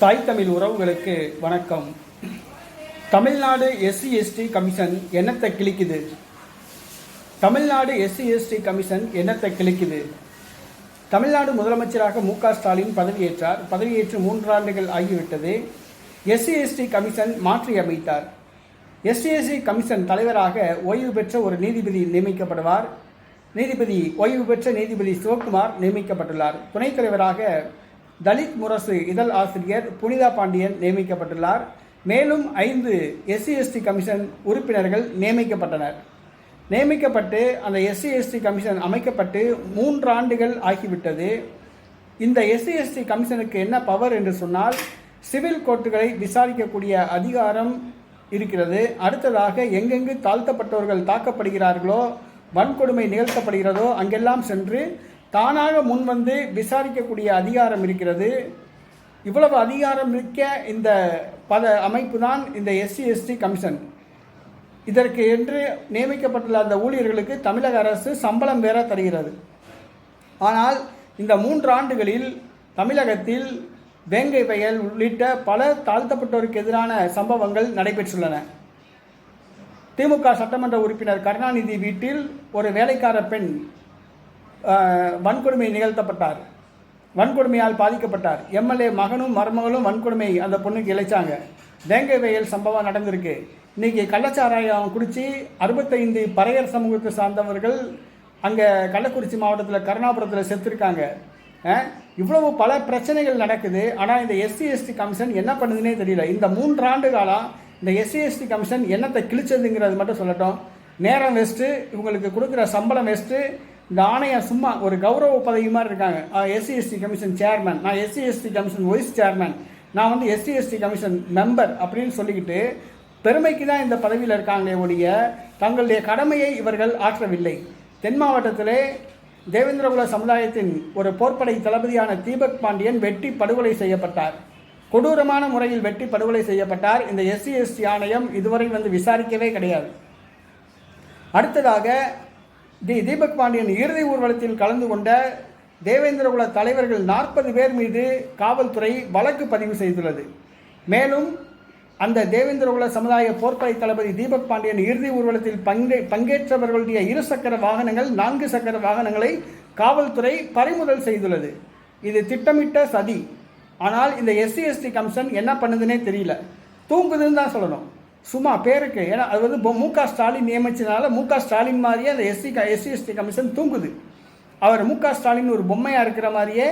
தாய் தமிழ் உறவுகளுக்கு வணக்கம். தமிழ்நாடு எஸ்சி எஸ்டி கமிஷன் என்னத்தை கிழிக்குது? தமிழ்நாடு எஸ்சி எஸ்டி கமிஷன் என்னத்தை கிழிக்குது? தமிழ்நாடு முதலமைச்சராக மு க ஸ்டாலின் பதவியேற்றார். பதவியேற்று மூன்றாண்டுகள் ஆகிவிட்டது. எஸ்சி எஸ்டி கமிஷன் மாற்றி அமைத்தார். எஸ்சிஎஸ்சி கமிஷன் தலைவராக ஓய்வு பெற்ற ஒரு நீதிபதி நியமிக்கப்படுவார். நீதிபதி ஓய்வு பெற்ற நீதிபதி சிவகுமார் நியமிக்கப்பட்டுள்ளார். துணைத் தலைவராக தலித் முரசு இதழ் ஆசிரியர் புனிதா பாண்டியன் நியமிக்கப்பட்டுள்ளார். மேலும் ஐந்து எஸ்சி எஸ்டி கமிஷன் உறுப்பினர்கள் நியமிக்கப்பட்டனர். நியமிக்கப்பட்டு அந்த எஸ்சி எஸ்டி கமிஷன் அமைக்கப்பட்டு மூன்று ஆண்டுகள் ஆகிவிட்டது. இந்த எஸ்சி எஸ்டி கமிஷனுக்கு என்ன பவர் என்று சொன்னால் சிவில் கோர்ட்டுகளை விசாரிக்கக்கூடிய அதிகாரம் இருக்கிறது. அடுத்ததாக எங்கெங்கு தாழ்த்தப்பட்டவர்கள் தாக்கப்படுகிறார்களோ வன்கொடுமை நிகழ்த்தப்படுகிறதோ அங்கெல்லாம் சென்று தானாக முன்வந்து விசாரிக்கக்கூடிய அதிகாரம் இருக்கிறது. இவ்வளவு அதிகாரம் மிக்க இந்த பத அமைப்பு தான் இந்த எஸ்சி எஸ்டி கமிஷன். இதற்கு என்று நியமிக்கப்பட்டுள்ள அந்த ஊழியர்களுக்கு தமிழக அரசு சம்பளம் வேற தருகிறது. ஆனால் இந்த மூன்று ஆண்டுகளில் தமிழகத்தில் வேங்கை வயல் உள்ளிட்ட பல தாழ்த்தப்பட்டோருக்கு எதிரான சம்பவங்கள் நடைபெற்றுள்ளன. திமுக சட்டமன்ற உறுப்பினர் கருணாநிதி வீட்டில் ஒரு வேலைக்கார பெண் வன்கொடுமை நிகழ்த்தப்பட்டார். வன்கொடுமையால் பாதிக்கப்பட்டார். எம்எல்ஏ மகனும் மருமகளும் வன்கொடுமை அந்த பொண்ணுக்கு இழைச்சாங்க. டேங்கை வயல் சம்பவம் நடந்திருக்கு. இன்றைக்கி கள்ளச்சாராயம் குடித்து அறுபத்தைந்து பறையர் சமூகத்தை சார்ந்தவர்கள் அங்கே கள்ளக்குறிச்சி மாவட்டத்தில் கருணாபுரத்தில் செத்துருக்காங்க. இவ்வளவு பல பிரச்சனைகள் நடக்குது. ஆனால் இந்த எஸ்சி எஸ்டி கமிஷன் என்ன பண்ணுதுன்னே தெரியல. இந்த மூன்றாண்டு காலம் இந்த எஸ்சி எஸ்டி கமிஷன் என்னத்தை கிழிச்சதுங்கிறது மட்டும் சொல்லட்டும். நேரம் வேஸ்ட்டு இவங்களுக்கு கொடுக்குற சம்பளம் வேஸ்ட்டு இந்த ஆணையம் சும்மா ஒரு கௌரவ பதவி மாதிரி இருக்காங்க. எஸ்சி எஸ்டி கமிஷன் சேர்மேன் நான் SC ST commission vice chairman நான் வந்து எஸ்சி எஸ்டி கமிஷன் மெம்பர் அப்படின்னு சொல்லிக்கிட்டு பெருமைக்கு தான் இந்த பதவியில் இருக்காங்களே ஒழிய தங்களுடைய கடமையை இவர்கள் ஆற்றவில்லை. தென் மாவட்டத்திலே தேவேந்திரகுல சமுதாயத்தின் ஒரு போர்ப்படை தளபதியான தீபக் பாண்டியன் வெட்டி படுகொலை செய்யப்பட்டார். கொடூரமான முறையில் வெட்டி படுகொலை செய்யப்பட்டார். இந்த எஸ்சி எஸ்டி ஆணையம் இதுவரை வந்து விசாரிக்கவே கிடையாது. அடுத்ததாக தி தீபக் பாண்டியன் இறுதி ஊர்வலத்தில் கலந்து கொண்ட தேவேந்திரகுல தலைவர்கள் நாற்பது பேர் மீது காவல்துறை வழக்கு பதிவு செய்துள்ளது. மேலும் அந்த தேவேந்திரகுல சமுதாய போர்ப்படை தளபதி தீபக் பாண்டியன் இறுதி ஊர்வலத்தில் பங்கே பங்கேற்றவர்களுடைய இரு சக்கர வாகனங்கள் நான்கு சக்கர வாகனங்களை காவல்துறை பறிமுதல் செய்துள்ளது. இது திட்டமிட்ட சதி. ஆனால் இந்த எஸ்சி எஸ்டி கமிஷன் என்ன பண்ணுதுன்னே தெரியல. தூங்குதுன்னு தான் சொல்லணும். சும்மா பேருக்கு. ஏன்னா அது வந்து மு க ஸ்டாலின் நியமிச்சதுனால மு க ஸ்டாலின் மாதிரியே அந்த எஸ்சி எஸ்சி எஸ்டி கமிஷன் தூங்குது. அவர் மு க ஸ்டாலின் ஒரு பொம்மையாக இருக்கிற மாதிரியே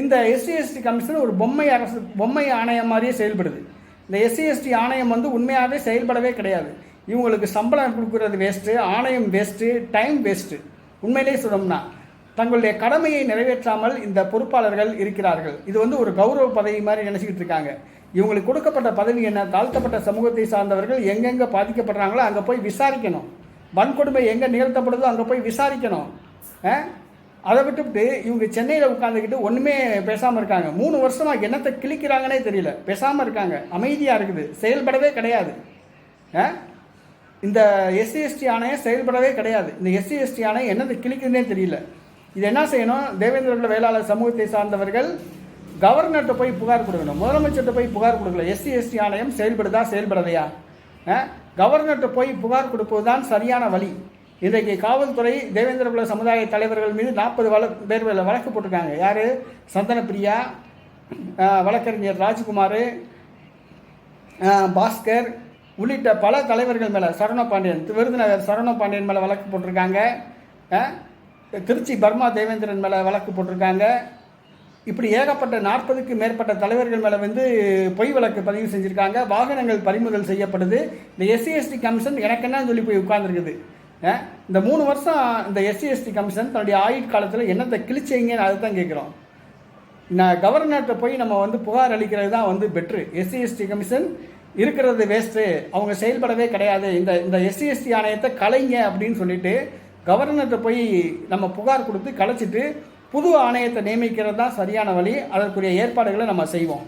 இந்த எஸ்சி எஸ்டி கமிஷன் ஒரு பொம்மை அரசு பொம்மை ஆணையம் மாதிரியே செயல்படுது. இந்த எஸ்சி எஸ்டி ஆணையம் வந்து உண்மையாகவே செயல்படவே கிடையாது. இவங்களுக்கு சம்பளம் கொடுக்குறது வேஸ்ட்டு ஆணையம் வேஸ்ட்டு டைம் வேஸ்ட்டு உண்மையிலே சொல்லணும்னா தங்களுடைய கடமையை நிறைவேற்றாமல் இந்த பொறுப்பாளர்கள் இருக்கிறார்கள். இது வந்து ஒரு கௌரவ பதவி மாதிரி நினச்சிக்கிட்டு இருக்காங்க. இவங்களுக்கு கொடுக்கப்பட்ட பதவி என்ன? தாழ்த்தப்பட்ட சமூகத்தை சார்ந்தவர்கள் எங்கெங்கே பாதிக்கப்படுறாங்களோ அங்கே போய் விசாரிக்கணும். வன்கொடுமை எங்கே நிகழ்த்தப்படுதோ அங்கே போய் விசாரிக்கணும். ஆ? அதை விட்டுவிட்டு இவங்க சென்னையில் உட்காந்துக்கிட்டு ஒன்றுமே பேசாமல் இருக்காங்க. மூணு வருஷமாக என்னத்தை கிழிக்கிறாங்கன்னே தெரியல. பேசாமல் இருக்காங்க. அமைதியாக இருக்குது. செயல்படவே கிடையாது. ஆ? இந்த எஸ்சி எஸ்டி ஆணையம் செயல்படவே கிடையாது. இந்த எஸ்சி எஸ்டி ஆணையம் என்னத்தை கிழிக்குதுன்னே தெரியல. இது என்ன செய்யணும்? தேவேந்திர வேளாளர் சமூகத்தை சார்ந்தவர்கள் கவர்னர்கிட்ட போய் புகார் கொடுக்கணும். முதலமைச்சர்கிட்ட போய் புகார் கொடுக்கல. எஸ்சி எஸ்டி ஆணையம் செயல்படுதா செயல்படலையா? கவர்னர்கிட்ட போய் புகார் கொடுப்பது தான் சரியான வழி. இன்றைக்கு காவல்துறை தேவேந்திரகுல சமுதாய தலைவர்கள் மீது நாற்பது வழ பேர் வழக்கு போட்டிருக்காங்க. யார்? சந்தனப்பிரியா வழக்கறிஞர் ராஜ்குமார் பாஸ்கர் உள்ளிட்ட பல தலைவர்கள் மேலே சரண பாண்டியன் விருதுநகர் சரண பாண்டியன் மேலே வழக்கு போட்டிருக்காங்க. திருச்சி பர்மா தேவேந்திரன் மேலே வழக்கு போட்டிருக்காங்க. இப்படி ஏகப்பட்ட நாற்பதுக்கு மேற்பட்ட தலைவர்கள் மேலே வந்து பொய் வழக்கு பதிவு செஞ்சுருக்காங்க. வாகனங்கள் பறிமுதல் செய்யப்படுது. இந்த எஸ்சி எஸ்டி கமிஷன் எனக்கு என்ன சொல்லி போய் உட்கார்ந்துருக்குது? இந்த மூணு வருஷம் இந்த எஸ்சி எஸ்டி கமிஷன் தன்னுடைய ஆயுட்காலத்தில் என்னத்தை கிழிச்சிங்கன்னு அதை தான் கேட்குறோம் நான் கவர்னர்கிட்ட போய் நம்ம வந்து புகார் அளிக்கிறது தான் வந்து பெட்ரு எஸ்சி எஸ்டி கமிஷன் இருக்கிறது வேஸ்ட்டு அவங்க செயல்படவே கிடையாது. இந்த இந்த எஸ்சி எஸ்டி ஆணையத்தை கலைங்க அப்படின்னு சொல்லிட்டு கவர்னர்கிட்ட போய் நம்ம புகார் கொடுத்து கலைச்சிட்டு புது ஆணையத்தை நியமிக்கிறது தான் சரியான வழி. அதற்குரிய ஏற்பாடுகளை நம்ம செய்வோம்.